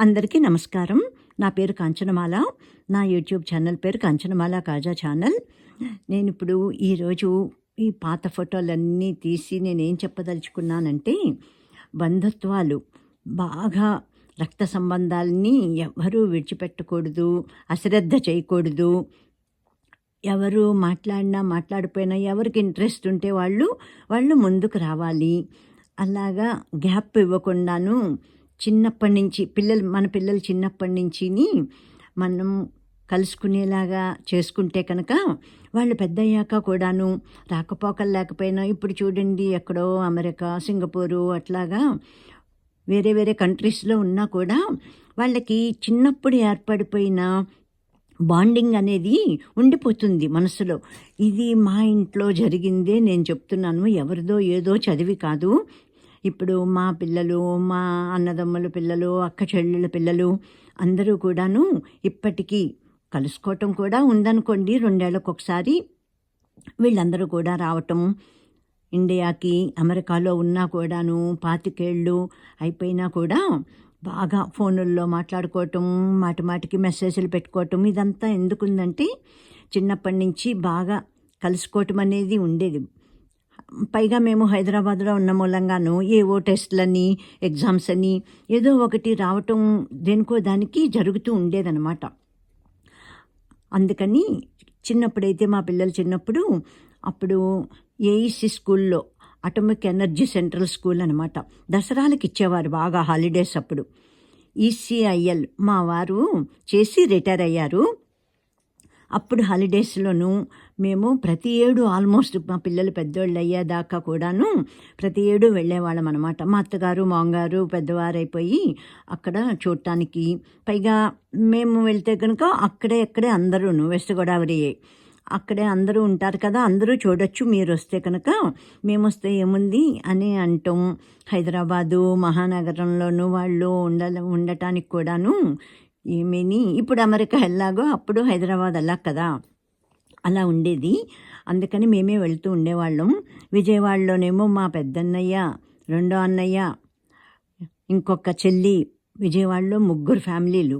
అందరికీ నమస్కారం. నా పేరు కాంచనమాల. నా యూట్యూబ్ ఛానల్ పేరు కాంచనమాల కాజా ఛానల్. నేను ఇప్పుడు ఈరోజు ఈ పాత ఫోటోలన్నీ తీసి నేనేం చెప్పదలుచుకున్నానంటే బంధుత్వాలు బాగా రక్త సంబంధాలని ఎవరూ విడిచిపెట్టకూడదు అశ్రద్ధ చేయకూడదు. ఎవరు మాట్లాడినా మాట్లాడిపోయినా ఎవరికి ఇంట్రెస్ట్ ఉంటే వాళ్ళు వాళ్ళు ముందుకు రావాలి. అలాగా గ్యాప్ ఇవ్వకుండాను చిన్నప్పటి నుంచి పిల్లలు మన పిల్లలు చిన్నప్పటి నుంచి మనం కలుసుకునేలాగా చేసుకుంటే కనుక వాళ్ళు పెద్ద అయ్యాక కూడాను రాకపోకలు లేకపోయినా ఇప్పుడు చూడండి ఎక్కడో అమెరికా సింగపూరు అట్లాగా వేరే వేరే కంట్రీస్లో ఉన్నా కూడా వాళ్ళకి చిన్నప్పుడు ఏర్పడిపోయిన బాండింగ్ అనేది ఉండిపోతుంది మనసులో. ఇది మా ఇంట్లో జరిగిందే నేను చెప్తున్నాను ఎవరిదో ఏదో చదివి కాదు. ఇప్పుడు మా పిల్లలు మా అన్నదమ్ముల పిల్లలు అక్క చెల్లెళ్ళ పిల్లలు అందరూ కూడాను ఇప్పటికీ కలుసుకోవటం కూడా ఉందనుకోండి రెండేళ్ళకు ఒకసారి వీళ్ళందరూ కూడా రావటం ఇండియాకి అమెరికాలో ఉన్నా కూడాను పాతికేళ్ళు అయిపోయినా కూడా బాగా ఫోనుల్లో మాట్లాడుకోవటం మాటి మాటికి మెసేజ్లు పెట్టుకోవటం ఇదంతా ఎందుకుందంటే చిన్నప్పటి నుంచి బాగా కలుసుకోవటం అనేది ఉండేది. పైగా మేము హైదరాబాద్లో ఉన్న మూలంగాను ఏవో టెస్ట్లని ఎగ్జామ్స్ అని ఏదో ఒకటి రావటం దేనికో దానికి జరుగుతూ ఉండేదనమాట అందుకని చిన్నప్పుడైతే మా పిల్లలు చిన్నప్పుడు అప్పుడు ఏఈసి స్కూల్లో అటమిక్ ఎనర్జీ సెంట్రల్ స్కూల్ అనమాట దసరాలకు ఇచ్చేవారు బాగా హాలిడేస్ అప్పుడు. ఈసీఐఎల్ మా వారు చేసి రిటైర్ అయ్యారు. అప్పుడు హాలిడేస్లోనూ మేము ప్రతి ఏడు ఆల్మోస్ట్ మా పిల్లలు పెద్దోళ్ళు అయ్యేదాకా కూడాను ప్రతి ఏడు వెళ్ళేవాళ్ళం అనమాట మా అత్తగారు మామగారు పెద్దవారైపోయి అక్కడ చూడటానికి. పైగా మేము వెళ్తే కనుక అక్కడే అక్కడే అందరూను వెస్ట్ గోదావరి. అక్కడే అందరూ ఉంటారు కదా అందరూ చూడొచ్చు మీరు వస్తే కనుక మేము వస్తే ఏముంది అని అంటాం. హైదరాబాదు మహానగరంలోనూ వాళ్ళు ఉండ ఉండటానికి కూడాను ఏమీని. ఇప్పుడు అమెరికా ఎలాగో అప్పుడు హైదరాబాద్ అలా కదా. అలా ఉండేది. అందుకని మేమే వెళ్తూ ఉండేవాళ్ళం. విజయవాడలోనేమో మా పెద్దన్నయ్య రెండో అన్నయ్య ఇంకొక చెల్లి విజయవాడలో ముగ్గురు ఫ్యామిలీలు.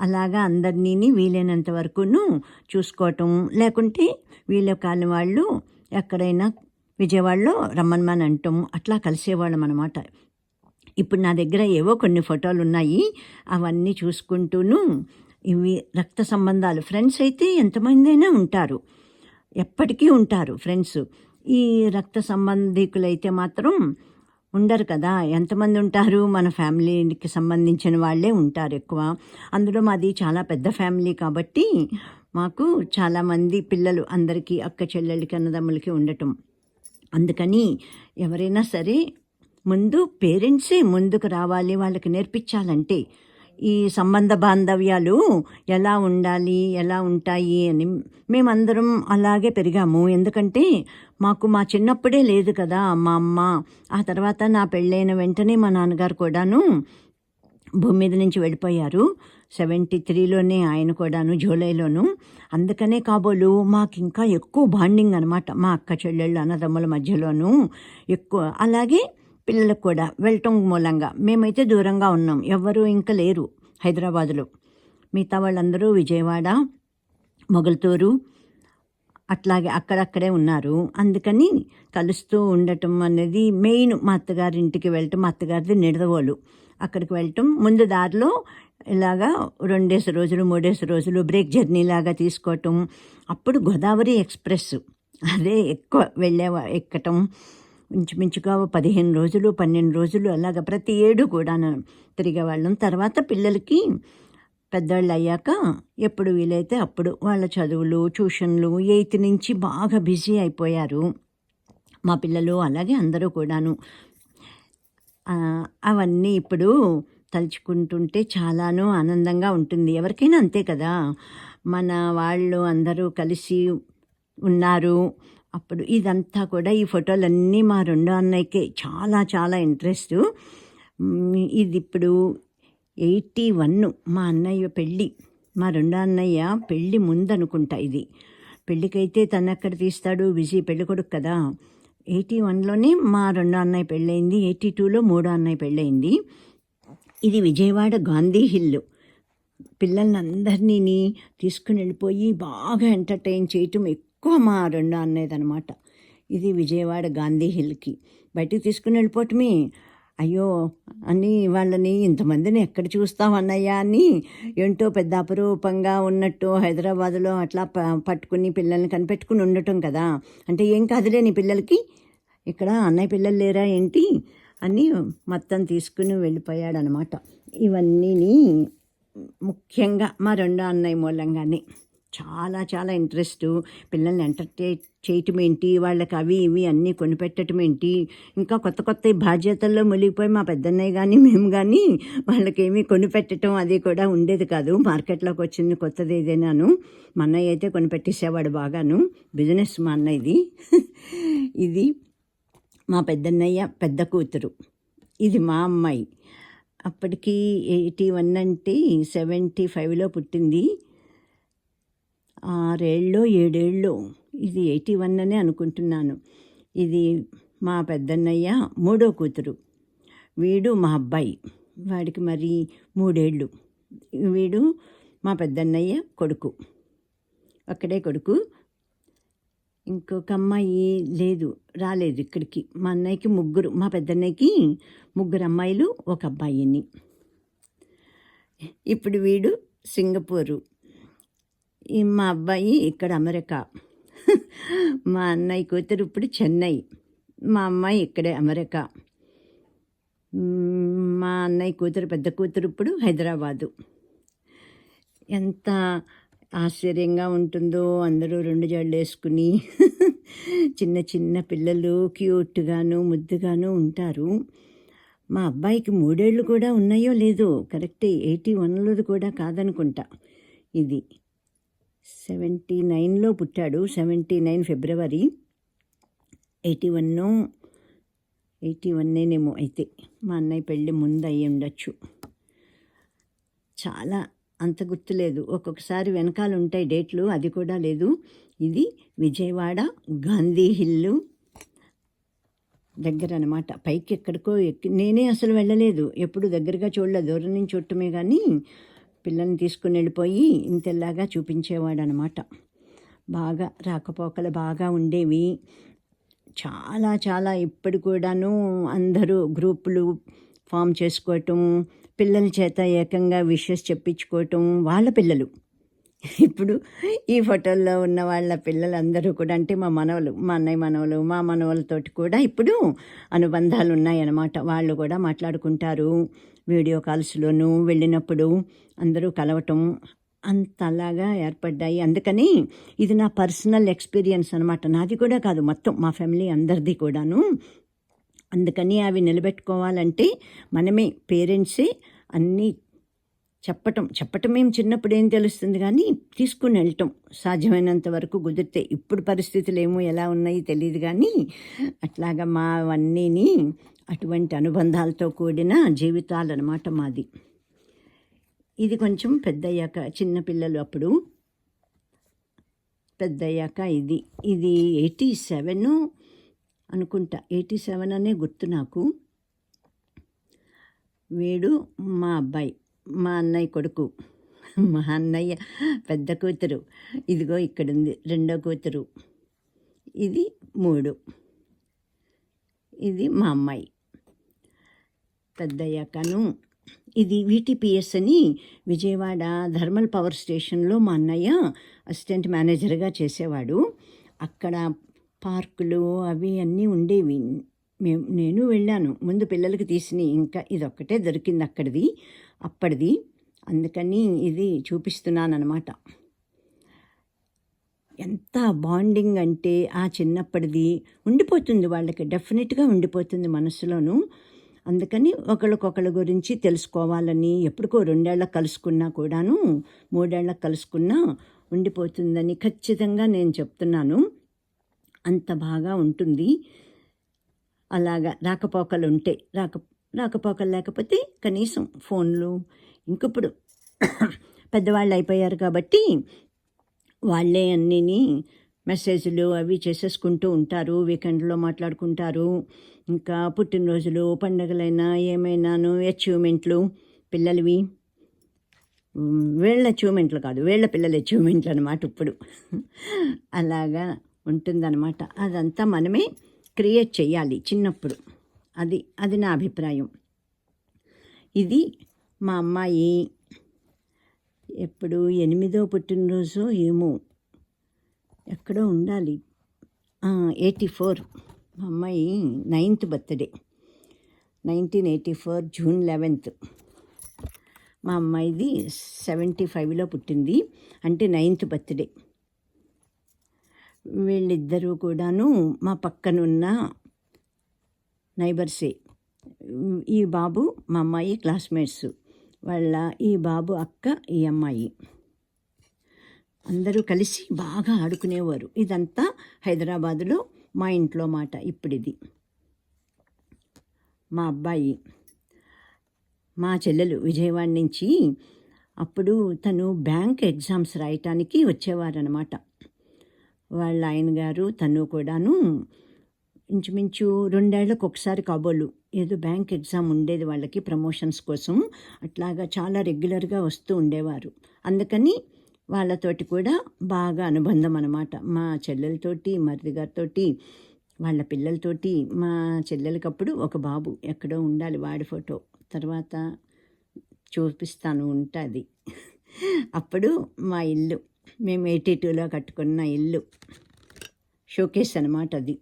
అలాగా అందరినీ వీలైనంత వరకును చూసుకోవటం లేకుంటే వీళ్ళ కాని వాళ్ళు ఎక్కడైనా విజయవాడలో రమ్మన్మని అంటాం. అట్లా కలిసేవాళ్ళం అనమాట ఇప్పుడు నా దగ్గర ఏవో కొన్ని ఫోటోలు ఉన్నాయి అవన్నీ చూసుకుంటూను ఇవి రక్త సంబంధాలు. ఫ్రెండ్స్ అయితే ఎంతమందైనా ఉంటారు. ఎప్పటికీ ఉంటారు ఫ్రెండ్స్ ఈ రక్త సంబంధికులైతే మాత్రం ఉండరు కదా. ఎంతమంది ఉంటారు? మన ఫ్యామిలీకి సంబంధించిన వాళ్ళే ఉంటారు ఎక్కువ. అందులో మాది చాలా పెద్ద ఫ్యామిలీ కాబట్టి మాకు చాలామంది పిల్లలు అందరికీ అక్క చెల్లెళ్ళకి అన్నదమ్ములకి ఉండటం. అందుకని ఎవరైనా సరే ముందు పేరెంట్సే ముందుకు రావాలి వాళ్ళకి నేర్పించాలంటే ఈ సంబంధ బాంధవ్యాలు ఎలా ఉండాలి ఎలా ఉంటాయి అని మేమందరం అలాగే పెరిగాము. ఎందుకంటే మాకు మా చిన్నప్పుడే లేదు కదా మా అమ్మ. ఆ తర్వాత నా పెళ్ళైన వెంటనే మా నాన్నగారు కూడాను భూమి మీద నుంచి వెళ్ళిపోయారు. సెవెంటీ త్రీలోనే ఆయన కూడాను జూలైలోను. అందుకనే కాబోలు మాకు ఇంకా ఎక్కువ బాండింగ్ అనమాట మా అక్క చెల్లెళ్ళు అన్నదమ్ముల మధ్యలోనూ ఎక్కువ. అలాగే పిల్లలకు కూడా వెళ్ళటం మూలంగా మేమైతే దూరంగా ఉన్నాం. ఎవ్వరూ ఇంకా లేరు హైదరాబాదులో. మిగతా వాళ్ళందరూ విజయవాడ మొగల్తూరు అట్లాగే అక్కడక్కడే ఉన్నారు. అందుకని కలుస్తూ ఉండటం అనేది మెయిన్ మా అత్తగారి ఇంటికి వెళ్ళటం మా అత్తగారిది నిడదవోలు. అక్కడికి వెళ్ళటం ముందు దారిలో ఇలాగా రెండేసి రోజులు మూడేసి రోజులు బ్రేక్ జర్నీ లాగా తీసుకోవటం. అప్పుడు గోదావరి ఎక్స్ప్రెస్ అదే ఎక్కువ వెళ్ళే ఎక్కటం. ఇంచుమించుగా పదిహేను రోజులు పన్నెండు రోజులు అలాగ ప్రతి ఏడు కూడా తిరిగేవాళ్ళం. తర్వాత పిల్లలకి పెద్దవాళ్ళు అయ్యాక ఎప్పుడు వీలైతే అప్పుడు వాళ్ళ చదువులు ట్యూషన్లు ఎయిత్ నుంచి బాగా బిజీ అయిపోయారు. మా పిల్లలు అలాగే అందరూ కూడాను. అవన్నీ ఇప్పుడు తలుచుకుంటుంటే చాలానూ ఆనందంగా ఉంటుంది. ఎవరికైనా అంతే కదా. మన వాళ్ళు అందరూ కలిసి ఉన్నారు. అప్పుడు ఇదంతా కూడా ఈ ఫోటోలన్నీ మా రెండో అన్నయ్యకే చాలా చాలా ఇంట్రెస్ట్. ఇది ఇప్పుడు ఎయిటీ వన్ మా అన్నయ్య పెళ్ళి మా రెండో అన్నయ్య పెళ్ళి ముందనుకుంటా ఇది. పెళ్ళికైతే తను ఎక్కడ తీస్తాడు? బిజీ పెళ్ళి కొడుకు కదా. ఎయిటీ వన్లోనే మా రెండో అన్నయ్య పెళ్ళయింది ఎయిటీ టూలో మూడో అన్నయ్య పెళ్ళయింది. ఇది విజయవాడ గాంధీ హిల్ పిల్లలందరినీ తీసుకుని వెళ్ళిపోయి బాగా ఎంటర్టైన్ చేయటం ఎక్కువ మా రెండు అన్నదనమాట ఇది విజయవాడ గాంధీ హిల్కి. బయటికి తీసుకుని వెళ్ళిపోవటమే. అయ్యో అని వాళ్ళని ఇంతమందిని ఎక్కడ చూస్తాం అని ఏంటో పెద్ద అపరూపంగా ఉన్నట్టు హైదరాబాద్లో అట్లా ప పట్టుకుని పిల్లల్ని కనిపెట్టుకుని ఉండటం కదా. అంటే ఏం కాదులే నీ పిల్లలకి? ఇక్కడ అన్నయ్య పిల్లలు లేరా ఏంటి? అని మొత్తం తీసుకుని వెళ్ళిపోయాడనమాట. ఇవన్నీని ముఖ్యంగా మా రెండో అన్నయ్య మూలంగానే. చాలా చాలా ఇంట్రెస్ట్ పిల్లల్ని ఎంటర్టైన్ చేయటం ఏంటి? వాళ్ళకి అవి ఇవి అన్నీ కొనిపెట్టడం ఏంటి? ఇంకా కొత్త కొత్త బాధ్యతల్లో మునిగిపోయి మా పెద్దన్నయ్య కానీ మేము కానీ వాళ్ళకి ఏమీ కొనిపెట్టడం అది కూడా ఉండేది కాదు. మార్కెట్లోకి వచ్చింది కొత్తది ఏదైనాను. మా అన్నయ్య అయితే కొనిపెట్టేసేవాడు బాగాను. బిజినెస్ మా అన్నయ్యది ఇది మా పెద్దన్నయ్య పెద్ద కూతురు. ఇది మా అమ్మాయి. అప్పటికి ఎయిటీ వన్ అంటే సెవెంటీ ఫైవ్లో పుట్టింది. ఆరేళ్ళో ఏడేళ్ళు. ఇది ఎయిటీ వన్ అనే అనుకుంటున్నాను. ఇది మా పెద్దన్నయ్య మూడో కూతురు. వీడు మా అబ్బాయి. వాడికి మరి మూడేళ్ళు. వీడు మా పెద్దన్నయ్య కొడుకు. అక్కడే కొడుకు. ఇంకొక అమ్మాయి లేదు రాలేదు ఇక్కడికి. మా అన్నయ్యకి ముగ్గురు మా పెద్దన్నయ్యకి ముగ్గురు అమ్మాయిలు ఒక అబ్బాయిని. ఇప్పుడు వీడు సింగపూరు. మా అబ్బాయి ఇక్కడ అమెరికా. మా అన్నయ్య కూతురు ఇప్పుడు చెన్నై. మా అమ్మాయి ఇక్కడే అమెరికా. మా అన్నయ్య కూతురు పెద్ద కూతురు ఇప్పుడు హైదరాబాదు. ఎంత ఆశ్చర్యంగా ఉంటుందో అందరూ రెండు జళ్ళు వేసుకుని చిన్న చిన్న పిల్లలు క్యూట్గాను ముద్దుగాను ఉంటారు. మా అబ్బాయికి మూడేళ్ళు కూడా ఉన్నాయో లేదో కరెక్టే ఎయిటీ వన్లోది కూడా కాదనుకుంటా ఇది. సెవెంటీ నైన్లో పుట్టాడు. Seventy nine February. Eighty one eighty వన్నేనేమో అయితే మా అన్నయ్య పెళ్ళి ముందు అయ్యి ఉండొచ్చు. చాలా అంత గుర్తులేదు. ఒక్కొక్కసారి వెనకాల ఉంటాయి డేట్లు అది కూడా లేదు. ఇది విజయవాడ గాంధీ హిల్లు దగ్గర అనమాట పైకి ఎక్కడికో ఎక్కి నేనే అసలు వెళ్ళలేదు. ఎప్పుడు దగ్గరగా చూడలేదు. దూరం నుంచి చూడటమే కానీ పిల్లల్ని తీసుకుని వెళ్ళిపోయి ఇంతలాగా చూపించేవాడు అనమాట బాగా రాకపోకలు బాగా ఉండేవి. చాలా చాలా ఇప్పుడు కూడాను అందరూ గ్రూపులు ఫామ్ చేసుకోవటం పిల్లల చేత ఏకంగా విషెస్ చెప్పించుకోవటం వాళ్ళ పిల్లలు. ఇప్పుడు ఈ ఫోటోల్లో ఉన్న వాళ్ళ పిల్లలందరూ కూడా అంటే మా మనవలు మా అన్నయ్య మనవలు మా మనవలతోటి కూడా ఇప్పుడు అనుబంధాలు ఉన్నాయన్నమాట వాళ్ళు కూడా మాట్లాడుకుంటారు వీడియో కాల్స్లోనూ వెళ్ళినప్పుడు. అందరూ కలవటం అంతలాగా ఏర్పడ్డాయి. అందుకని ఇది నా పర్సనల్ ఎక్స్పీరియన్స్ అనమాట నాది కూడా కాదు మొత్తం మా ఫ్యామిలీ అందరిది కూడాను. అందుకని అవి నిలబెట్టుకోవాలంటే మనమే పేరెంట్సే అన్నీ చెప్పటం. చెప్పటం ఏం చిన్నప్పుడు ఏం తెలుస్తుంది కానీ తీసుకుని వెళ్ళటం సాధ్యమైనంత వరకు కుదిరితే. ఇప్పుడు పరిస్థితులు ఏమో ఎలా ఉన్నాయి తెలియదు కానీ అట్లాగా మా అవన్నీని అటువంటి అనుబంధాలతో కూడిన జీవితాలన్నమాట మాది. ఇది కొంచెం పెద్దయ్యాక చిన్నపిల్లలు అప్పుడు. పెద్దయ్యాక ఇది. ఇది ఎయిటీ సెవెన్ అనుకుంటా. ఎయిటీ సెవెన్ అనే గుర్తు నాకు. వీడు మా అబ్బాయి మా అన్నయ్య కొడుకు. మా అన్నయ్య పెద్ద కూతురు. ఇదిగో ఇక్కడ ఉంది రెండో కూతురు. ఇది మూడు. ఇది మా అమ్మాయి. పెద్దయ్యాకను ఇది విటిపిఎస్ అని విజయవాడ థర్మల్ పవర్ స్టేషన్లో మా అన్నయ్య అసిస్టెంట్ మేనేజర్గా చేసేవాడు. అక్కడ పార్కులు అవి అన్నీ ఉండేవి. మేము నేను వెళ్ళాను. ముందు పిల్లలకి తీసిన ఇంకా ఇది ఒక్కటే దొరికింది అక్కడిది అప్పటిది అందుకని ఇది చూపిస్తున్నాను అనమాట ఎంత బాండింగ్ అంటే ఆ చిన్నప్పటిది ఉండిపోతుంది వాళ్ళకి. డెఫినెట్గా ఉండిపోతుంది మనసులోనూ. అందుకని ఒకళ్ళకొకళ్ళ గురించి తెలుసుకోవాలని ఎప్పటికో రెండేళ్ళకి కలుసుకున్నా కూడాను మూడేళ్ళకి కలుసుకున్నా ఉండిపోతుందని ఖచ్చితంగా నేను చెప్తున్నాను. అంత బాగా ఉంటుంది. అలాగా రాకపోకలు ఉంటే రాక రాకపోకలు లేకపోతే కనీసం ఫోన్లు ఇంకప్పుడు పెద్దవాళ్ళు అయిపోయారు కాబట్టి వాళ్ళే అన్నీని మెసేజ్లు అవి చేసేసుకుంటూ ఉంటారు వీకెండ్లో మాట్లాడుకుంటారు. ఇంకా పుట్టినరోజులు పండగలైనా ఏమైనాను అచీవ్మెంట్లు పిల్లలవి. వీళ్ళ అచీవ్మెంట్లు కాదు వీళ్ళ పిల్లల అచీవ్మెంట్లు అనమాట ఇప్పుడు. అలాగా ఉంటుందన్నమాట. అదంతా మనమే క్రియేట్ చేయాలి చిన్నప్పుడు. అది అది నా అభిప్రాయం. ఇది మా అమ్మాయి ఎప్పుడు ఎనిమిదో పుట్టినరోజు ఏమో ఎక్కడో ఉండాలి. ఎయిటీ ఫోర్ మా అమ్మాయి ninth birthday. Nineteen eighty four June eleventh. మా అమ్మాయిది సెవెంటీ ఫైవ్లో పుట్టింది. అంటే నైన్త్ బర్త్డే. వీళ్ళిద్దరూ కూడాను మా పక్కనున్న నైబర్సే. ఈ బాబు మా అమ్మాయి క్లాస్మేట్స్. వాళ్ళ ఈ బాబు అక్క ఈ అమ్మాయి. అందరూ కలిసి బాగా ఆడుకునేవారు. ఇదంతా హైదరాబాదులో మా ఇంట్లో మాట ఇప్పుడిది. మా అబ్బాయి మా చెల్లెలు విజయవాడ నుంచి అప్పుడు తను బ్యాంక్ ఎగ్జామ్స్ రాయటానికి వచ్చేవారనమాట వాళ్ళ ఆయన గారు తను కూడాను ఇంచుమించు రెండేళ్ళకు ఒకసారి కాబోలు. ఏదో బ్యాంక్ ఎగ్జామ్ ఉండేది వాళ్ళకి ప్రమోషన్స్ కోసం. అట్లాగా చాలా రెగ్యులర్గా వస్తూ ఉండేవారు. అందుకని వాళ్ళతోటి కూడా బాగా అనుబంధం అనమాట మా చెల్లెలతోటి మరిది గారితోటి వాళ్ళ పిల్లలతోటి మా చెల్లెలకప్పుడు ఒక బాబు ఎక్కడో ఉండాలి వాడి ఫోటో. తర్వాత చూపిస్తాను ఉంటుంది. అప్పుడు మా ఇల్లు మేము ఎయిటీ టూలో కట్టుకున్న ఇల్లు షోకేస్ అనమాట అది.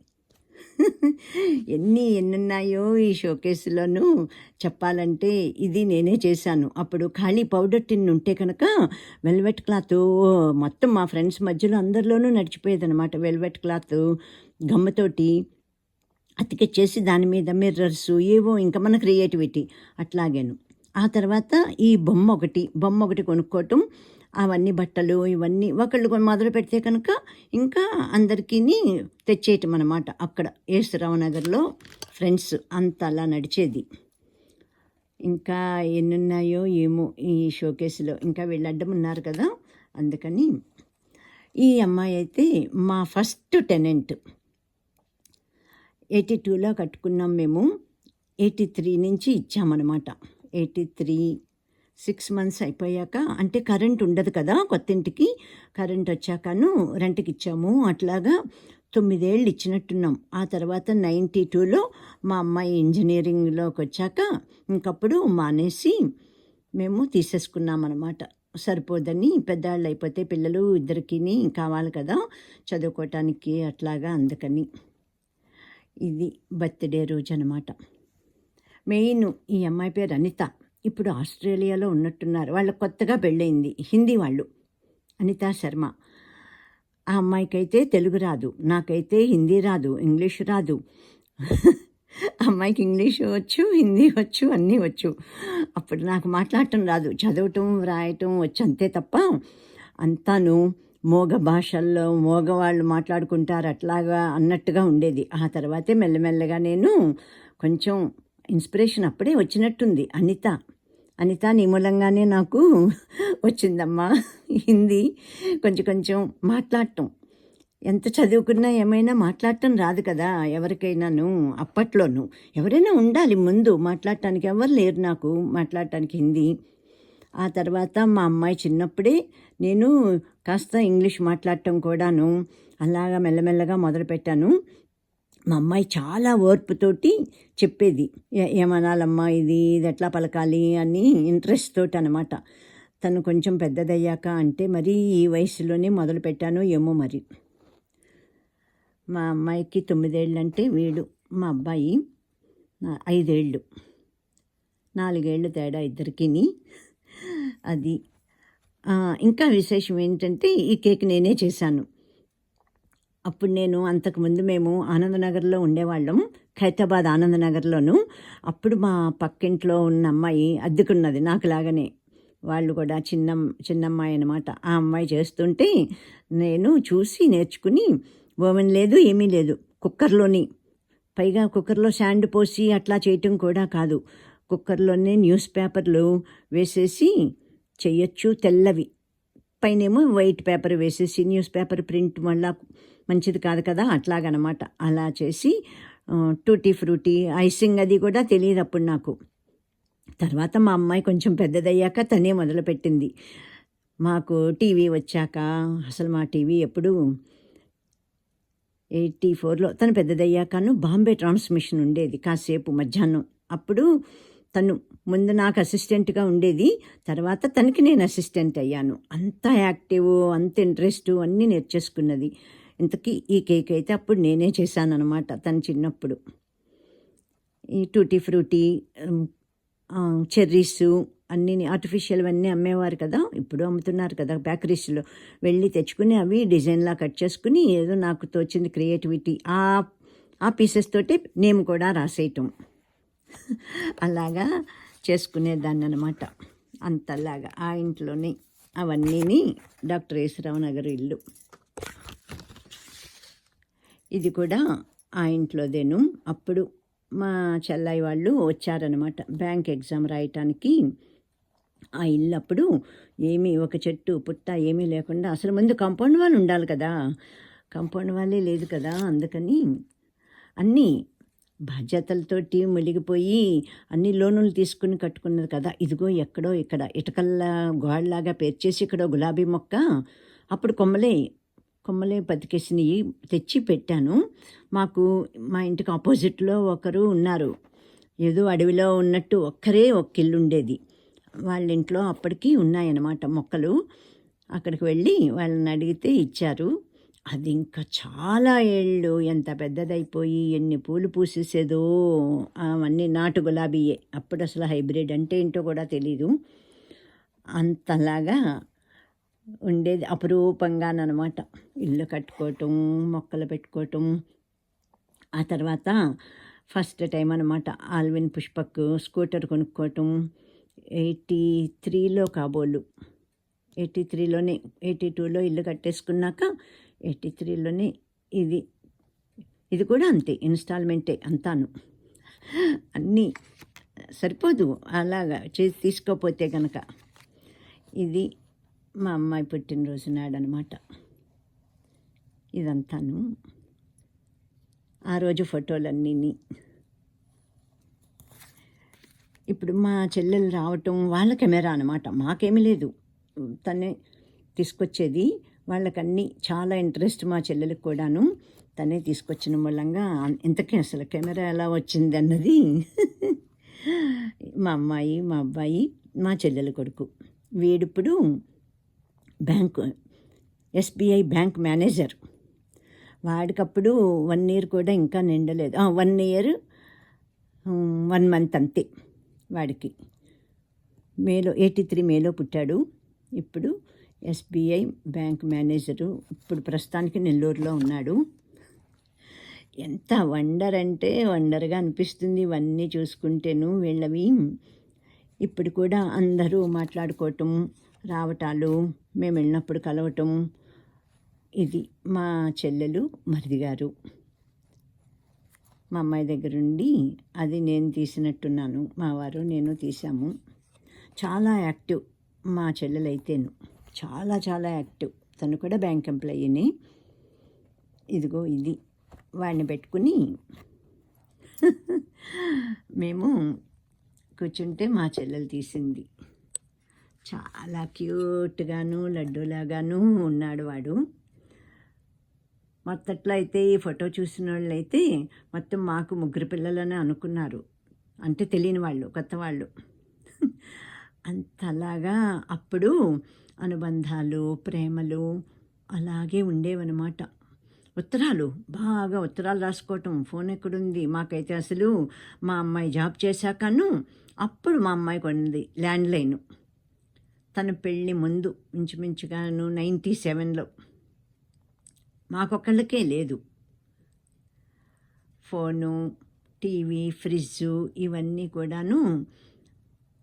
ఎన్ని ఎన్నున్నాయో ఈ షోకేస్లోనూ. చెప్పాలంటే ఇది నేనే చేశాను. అప్పుడు ఖాళీ పౌడర్ టిన్ ఉంటే కనుక వెల్వెట్ క్లాత్ మొత్తం మా ఫ్రెండ్స్ మధ్యలో అందరిలోనూ నడిచిపోయేదనమాట వెల్వెట్ క్లాత్ గమ్మతోటి అతికిచ్చేసి దాని మీద మిర్రర్స్ ఏవో ఇంకా మన క్రియేటివిటీ అట్లాగేను. ఆ తర్వాత ఈ బొమ్మ ఒకటి బొమ్మ ఒకటి కొనుక్కోవటం అవన్నీ బట్టలు ఇవన్నీ ఒకళ్ళు మొదలు పెడితే కనుక ఇంకా అందరికీ తెచ్చేయటం అనమాట అక్కడ ఏసురావు నగర్లో ఫ్రెండ్స్ అంత అలా నడిచేది. ఇంకా ఎన్నున్నాయో ఏమో ఈ షోకేస్లో. ఇంకా వీళ్ళు ఉన్నారు కదా అందుకని ఈ అమ్మాయి అయితే మా ఫస్ట్ టెనెంట్. ఎయిటీ టూలో కట్టుకున్నాం మేము. ఎయిటీ త్రీ నుంచి ఇచ్చామన్నమాట. ఎయిటీ త్రీ సిక్స్ మంత్స్ అయిపోయాక అంటే కరెంట్ ఉండదు కదా కొత్త ఇంటికి కరెంట్ వచ్చాకను రెంట్కి ఇచ్చాము. అట్లాగా తొమ్మిదేళ్ళు ఇచ్చినట్టున్నాం. ఆ తర్వాత నైంటీ టూలో మా అమ్మాయి ఇంజనీరింగ్లోకి వచ్చాక ఇంకప్పుడు మానేసి మేము తీసేసుకున్నాం అనమాట సరిపోదని పెద్దవాళ్ళు అయిపోతే పిల్లలు ఇద్దరికి కావాలి కదా చదువుకోవటానికి అట్లాగా అందుకని. ఇది బర్త్డే రోజు అనమాట మెయిన్ ఈ అమ్మాయి పేరు అనిత. ఇప్పుడు ఆస్ట్రేలియాలో ఉన్నట్టున్నారు. వాళ్ళ కొత్తగా పెళ్ళయింది. హిందీ వాళ్ళు. అనితా శర్మ. ఆ అమ్మాయికైతే తెలుగు రాదు. నాకైతే హిందీ రాదు. ఇంగ్లీష్ రాదు. అమ్మాయికి ఇంగ్లీష్ వచ్చు హిందీ వచ్చు అన్నీ వచ్చు. అప్పుడు నాకు మాట్లాడటం రాదు. చదవటం వ్రాయటం వచ్చు అంతే తప్ప అంతాను మోగ భాషల్లో మోగవాళ్ళు మాట్లాడుకుంటారు అట్లాగా అన్నట్టుగా ఉండేది. ఆ తర్వాతే మెల్లమెల్లగా నేను కొంచెం ఇన్స్పిరేషన్ అప్పుడే వచ్చినట్టుంది. అనిత. అనిత నీ మూలంగానే నాకు వచ్చిందమ్మా. హిందీ కొంచెం కొంచెం మాట్లాడటం. ఎంత చదువుకున్నా ఏమైనా మాట్లాడటం రాదు కదా ఎవరికైనాను అప్పట్లోనూ. ఎవరైనా ఉండాలి ముందు. మాట్లాడటానికి ఎవరు లేరు నాకు మాట్లాడటానికి హిందీ. ఆ తర్వాత మా అమ్మాయి చిన్నప్పుడే నేను కాస్త ఇంగ్లీష్ మాట్లాడటం కూడాను అలాగా మెల్లమెల్లగా మొదలుపెట్టాను. మా అమ్మాయి చాలా ఓర్పుతోటి చెప్పేది. ఏ- ఏమనాలమ్మా ఇది? ఇది ఎట్లా పలకాలి? అని ఇంట్రెస్ట్ తోటి అనమాట తను కొంచెం పెద్దదయ్యాక అంటే మరి ఈ వయసులోనే మొదలుపెట్టాను ఏమో మరి. మా అమ్మాయికి తొమ్మిదేళ్ళు అంటే వీడు మా అబ్బాయి ఐదేళ్ళు. నాలుగేళ్ళు తేడా ఇద్దరికిని. అది. ఇంకా విశేషం ఏంటంటే ఈ కేక్ నేనే చేశాను. అప్పుడు నేను అంతకుముందు మేము ఆనందనగర్లో ఉండేవాళ్ళం ఖైతాబాద్ ఆనందనగర్లోను. అప్పుడు మా పక్కింట్లో ఉన్న అమ్మాయి అద్దెకున్నది నాకు లాగానే వాళ్ళు కూడా చిన్న చిన్నమ్మాయి అనమాట ఆ అమ్మాయి చేస్తుంటే నేను చూసి నేర్చుకుని ఓవెన్ లేదు ఏమీ లేదు కుక్కర్లోని. పైగా కుక్కర్లో శాండ్ పోసి అట్లా చేయటం కూడా కాదు. కుక్కర్లోనే న్యూస్ పేపర్లు వేసేసి చెయ్యొచ్చు తెల్లవి. పైనేమో వైట్ పేపర్ వేసేసి న్యూస్ పేపర్ ప్రింట్ మళ్ళా మంచిది కాదు కదా? అట్లాగనమాట. అలా చేసి టూటీ ఫ్రూటీ ఐసింగ్ అది కూడా తెలియదు అప్పుడు నాకు. తర్వాత మా అమ్మాయి కొంచెం పెద్దదయ్యాక తనే మొదలుపెట్టింది. మాకు టీవీ వచ్చాక అసలు మా టీవీ ఎప్పుడు ఎయిటీ ఫోర్లో తను పెద్దదయ్యాకను బాంబే ట్రాన్స్మిషన్ ఉండేది కాసేపు మధ్యాహ్నం. అప్పుడు తను ముందు నాకు అసిస్టెంట్గా ఉండేది. తర్వాత తనకి నేను అసిస్టెంట్ అయ్యాను. అంత యాక్టివ్ అంత ఇంట్రెస్ట్ అన్నీ నేర్చేసుకున్నది. ఇంతకీ ఈ కేక్ అయితే అప్పుడు నేనే చేశాను అనమాట తను చిన్నప్పుడు. ఈ టూటీ ఫ్రూటీ చెర్రీస్ అన్నీ ఆర్టిఫిషియల్ అన్నీ అమ్మేవారు కదా ఇప్పుడు అమ్ముతున్నారు కదా బేకరీస్లో వెళ్ళి తెచ్చుకుని అవి డిజైన్లా కట్ చేసుకుని ఏదో నాకు తోచింది క్రియేటివిటీ ఆ ఆ పీసెస్ తోటి నేమ్ కూడా రాసేయటం. అలాగా చేసుకునేదాన్ని అనమాట అంతలాగా ఆ ఇంట్లోనే అవన్నీని డాక్టర్ యేసురావు నగర్ ఇల్లు. ఇది కూడా ఆ ఇంట్లోదేను అప్పుడు మా చెల్లయ్య వాళ్ళు వచ్చారనమాట బ్యాంక్ ఎగ్జామ్ రాయటానికి. ఆ ఇల్లు అప్పుడు ఏమీ ఒక చెట్టు పుట్ట ఏమీ లేకుండా అసలు ముందు కాంపౌండ్ వాళ్ళు ఉండాలి కదా. కాంపౌండ్ వాళ్ళే లేదు కదా అందుకని అన్నీ బాధ్యతలతోటి మునిగిపోయి అన్ని లోనులు తీసుకుని కట్టుకున్నది కదా. ఇదిగో ఎక్కడో ఇక్కడ ఇటకల్లా గోడలాగా పేర్చేసి ఇక్కడ గులాబీ మొక్క. అప్పుడు కొమ్మలే కొమ్మలే బతికేసినవి తెచ్చి పెట్టాను. మాకు మా ఇంటికి ఆపోజిట్లో ఒకరు ఉన్నారు. ఏదో అడవిలో ఉన్నట్టు ఒక్కరే ఒక్క ఇల్లు ఉండేది. వాళ్ళ ఇంట్లో అప్పటికి ఉన్నాయన్నమాట మొక్కలు. అక్కడికి వెళ్ళి వాళ్ళని అడిగితే ఇచ్చారు. అది ఇంకా చాలా ఏళ్ళు ఎంత పెద్దదైపోయి ఎన్ని పూలు పూసేసేదో అవన్నీ నాటు గులాబీయే. అప్పుడు అసలు హైబ్రిడ్ అంటే ఏంటో కూడా తెలీదు. అంతలాగా ఉండేది అపురూపంగానమాట ఇల్లు కట్టుకోవటం మొక్కలు పెట్టుకోవటం. ఆ తర్వాత ఫస్ట్ టైం అనమాట ఆల్విన్ పుష్పక్ స్కూటర్ కొనుక్కోవటం. ఎయిటీ త్రీలో కాబోలు. ఎయిటీ త్రీలోనే ఎయిటీ టూలో ఇల్లు కట్టేసుకున్నాక ఎయిటీ త్రీలోనే ఇది ఇది కూడా అంతే ఇన్స్టాల్మెంటే అంతాను. అన్నీ సరిపోదు అలాగా చేసి తీసుకోపోతే కనుక ఇది మా అమ్మాయి పుట్టినరోజు నాడనమాట. ఇదంతాను. ఆ రోజు ఫోటోలన్నీ ఇప్పుడు మా చెల్లెలు రావటం వాళ్ళ కెమెరా అనమాట. మాకేమీ లేదు. తనే తీసుకొచ్చేది వాళ్ళకన్నీ చాలా ఇంట్రెస్ట్ మా చెల్లెలకు కూడాను. తనే తీసుకొచ్చిన మూలంగా ఇంతకీ అసలు కెమెరా ఎలా వచ్చింది అన్నది మా అమ్మాయి మా అబ్బాయి మా చెల్లెల కొడుకు. వీడిప్పుడు బ్యాంకు ఎస్బీఐ బ్యాంక్ మేనేజర్. వాడికప్పుడు వన్ ఇయర్ కూడా ఇంకా నిండలేదు. వన్ ఇయర్ వన్ మంత్ అంతే వాడికి. మేలో ఎయిటీ త్రీ మేలో పుట్టాడు. ఇప్పుడు ఎస్బీఐ బ్యాంక్ మేనేజరు ఇప్పుడు ప్రస్తుతానికి నెల్లూరులో ఉన్నాడు. ఎంత వండర్ అంటే వండర్గా అనిపిస్తుంది ఇవన్నీ చూసుకుంటేను వీళ్ళవి. ఇప్పుడు కూడా అందరూ మాట్లాడుకోవటం రావటాలు మేము వెళ్ళినప్పుడు కలవటం ఇది మా చెల్లెలు మరిది గారు. మా అమ్మాయి దగ్గర ఉండి అది నేను తీసినట్టున్నాను మా వారు నేను తీసాము చాలా యాక్టివ్ మా చెల్లెలైతేను. చాలా చాలా యాక్టివ్. తను కూడా బ్యాంక్ ఎంప్లాయీని. ఇదిగో ఇది. వాడిని పెట్టుకుని మేము కూర్చుంటే మా చెల్లెలు తీసింది. చాలా క్యూట్గాను లడ్డూలాగాను ఉన్నాడు వాడు. మొత్తట్లో అయితే ఈ ఫోటో చూసిన వాళ్ళు అయితే మొత్తం మాకు ముగ్గురు పిల్లలని అనుకున్నారు. అంటే తెలియని వాళ్ళు కొత్త వాళ్ళు. అంతలాగా అప్పుడు అనుబంధాలు ప్రేమలు అలాగే ఉండేవన్నమాట. ఉత్తరాలు బాగా ఉత్తరాలు రాసుకోవటం. ఫోన్ ఎక్కడుంది? మాకైతే అసలు మా అమ్మాయి జాబ్ చేశాకను అప్పుడు మా అమ్మాయి కొన్నది ల్యాండ్లైన్. తన పెళ్ళి ముందు ఇంచుమించుగాను నైంటీ సెవెన్లో. మాకొక్కళ్ళకే లేదు. ఫోను టీవీ ఫ్రిడ్జ్ ఇవన్నీ కూడాను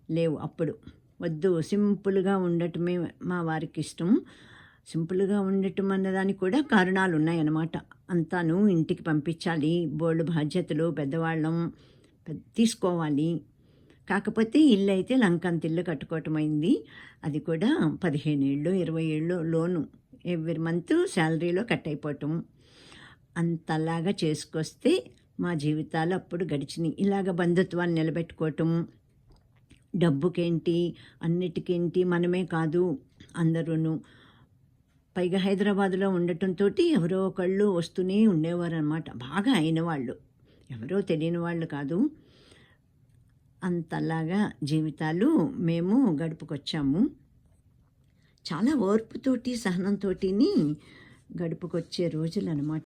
లేవు అప్పుడు. వద్దు సింపుల్గా ఉండటమే మా వారికి ఇష్టం సింపుల్గా ఉండటం అన్నదానికి కూడా కారణాలు ఉన్నాయన్నమాట అంతాను ఇంటికి పంపించాలి బోర్డు బాధ్యతలు పెద్దవాళ్ళం తీసుకోవాలి కాకపోతే ఇల్లు అయితే లంకంత ఇల్లు కట్టుకోవటం అయింది. అది కూడా పదిహేను ఏళ్ళు ఇరవై ఏళ్ళు లోను. ఎవ్రీ మంత్ శాలరీలో కట్ అయిపోవటం. అంతలాగా చేసుకొస్తే మా జీవితాలు అప్పుడు గడిచినాయి. ఇలాగ బంధుత్వాన్ని నిలబెట్టుకోవటం డబ్బుకేంటి అన్నిటికేంటి మనమే కాదు అందరూను. పైగా హైదరాబాద్లో ఉండటంతో ఎవరో ఒకళ్ళు వస్తూనే ఉండేవారు అనమాట బాగా అయిన వాళ్ళు. ఎవరో తెలియని వాళ్ళు కాదు. అంతలాగా జీవితాలు మేము గడుపుకొచ్చాము. చాలా ఓర్పుతోటి సహనంతోటిని గడుపుకొచ్చే రోజులు అనమాట